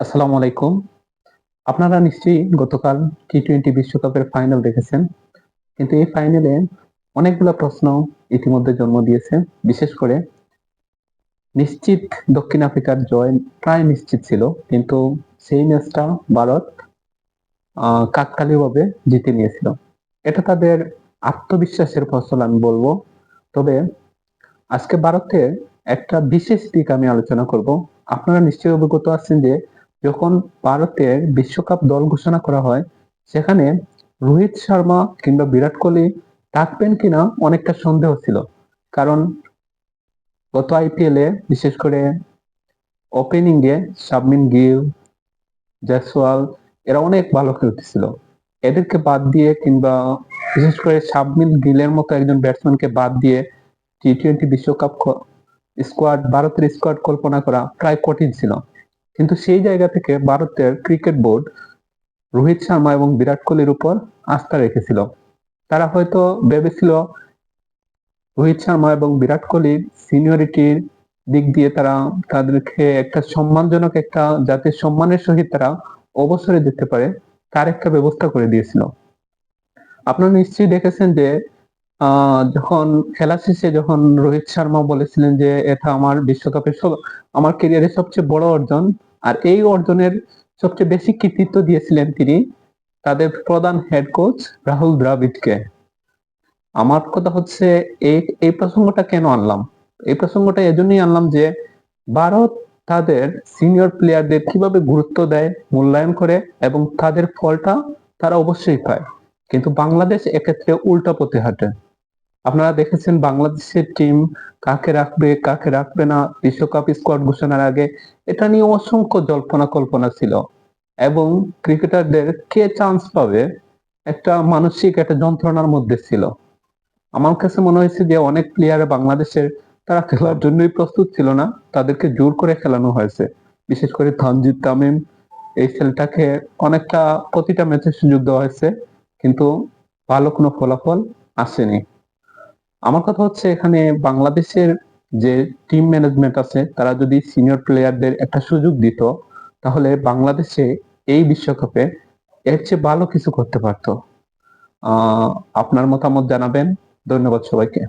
আসসালামু আলাইকুম। আপনারা নিশ্চয়ই গতকাল টি টোয়েন্টি বিশ্বকাপের ফাইনাল দেখেছেন। কিন্তু এই ফাইনালে অনেকগুলো প্রশ্ন ইতিমধ্যে জন্ম দিয়েছে। বিশেষ করে নিশ্চিত দক্ষিণ আফ্রিকার জয় প্রায় নিশ্চিত ছিল। কিন্তু সেই ম্যাচটা ভারত কাকতালীয়ভাবে জিতে নিয়েছিল। এটা তাদের আত্মবিশ্বাসের ফসল আমি বলব। তবে আজকে ভারতের একটা বিশেষ দিক আমি আলোচনা করব। আপনারা নিশ্চয়ই অভিজ্ঞতা আছেন যে যখন ভারতের বিশ্বকাপ দল ঘোষণা করা হয়, সেখানে রোহিত শর্মা কিংবা বিরাট কোহলি থাকবেন কিনা অনেকটা সন্দেহ ছিল। কারণ গত আইপিএল বিশেষ করে ওপেনিং এ, শাবমিন গিল, জয়সওয়াল, এরা অনেক ভালো খেলতেছিল এদেরকে বাদ দিয়ে কিংবা বিশেষ করে শাবমিন গিলের মতো একজন ব্যাটসম্যানকে বাদ দিয়ে টি টোয়েন্টি বিশ্বকাপ স্কোয়াড ভারতের স্কোয়াড কল্পনা করা প্রায় কঠিন ছিল। কিন্তু সেই জায়গা থেকে ভারতের ক্রিকেট বোর্ড রোহিত শর্মা এবং বিরাট কোহলির উপর আস্থা রেখেছিল। তারা হয়তো ভেবেছিল রোহিত শর্মা এবং বিরাট কোহলির সিনিয়রিটির দিক দিয়ে তারা তাদেরকে একটা সম্মানজনক একটা জাতির সম্মানের সহিত তারা অবসরে দিতে পারে, তার একটা ব্যবস্থা করে দিয়েছিল। আপনারা নিশ্চয়ই দেখেছেন যে যখন খেলা শেষে যখন রোহিত শর্মা বলেছিলেন যে, এটা আমার বিশ্বকাপের আমার ক্যারিয়ারের সবচেয়ে বড় অর্জন আর এই অর্জনের সবচেয়ে বেশি কৃতিত্ব দিয়েছিলেন তিনি তাদের প্রধান হেড কোচ রাহুল দ্রাবিড়কে। আমার কথা হচ্ছে, এই এই প্রসঙ্গটা কেন আনলাম? এই প্রসঙ্গটা এজন্যই আনলাম যে ভারত তাদের সিনিয়র প্লেয়ারদের কীভাবে গুরুত্ব দেয়, মূল্যায়ন করে এবং তাদের ফলটা তারা অবশ্যই পায়। কিন্তু বাংলাদেশ এক্ষেত্রে উল্টা পথে হাঁটে। আপনারা দেখেছেন বাংলাদেশের টিম কাকে রাখবে কাকে রাখবে না, বিশ্বকাপ স্কোয়াড ঘোষণার আগে এটা নিয়ে অসংখ্য জল্পনা কল্পনা ছিল। এবং ক্রিকেটারদের কে চান্স পাবে একটা মানসিক, একটা যন্ত্রণার মধ্যে ছিল। আমার কাছে মনে হয়েছে যে অনেক প্লেয়ার বাংলাদেশের তারা খেলার জন্যই প্রস্তুত ছিল না, তাদেরকে জোর করে খেলানো হয়েছে। বিশেষ করে তানজিদ তামিম, এই ছেলেটাকে অনেকটা প্রতিটা ম্যাচে সুযোগ দেওয়া হয়েছে, কিন্তু ভালো কোনো ফলাফল আসেনি। আমার কথা হচ্ছে এখানে বাংলাদেশের যে টিম ম্যানেজমেন্ট আছে, তারা যদি সিনিয়র প্লেয়ারদের একটা সুযোগ দিত, তাহলে বাংলাদেশে এই বিশ্বকাপে এর চেয়ে ভালো কিছু করতে পারতো। আপনার মতামত জানাবেন। ধন্যবাদ সবাইকে।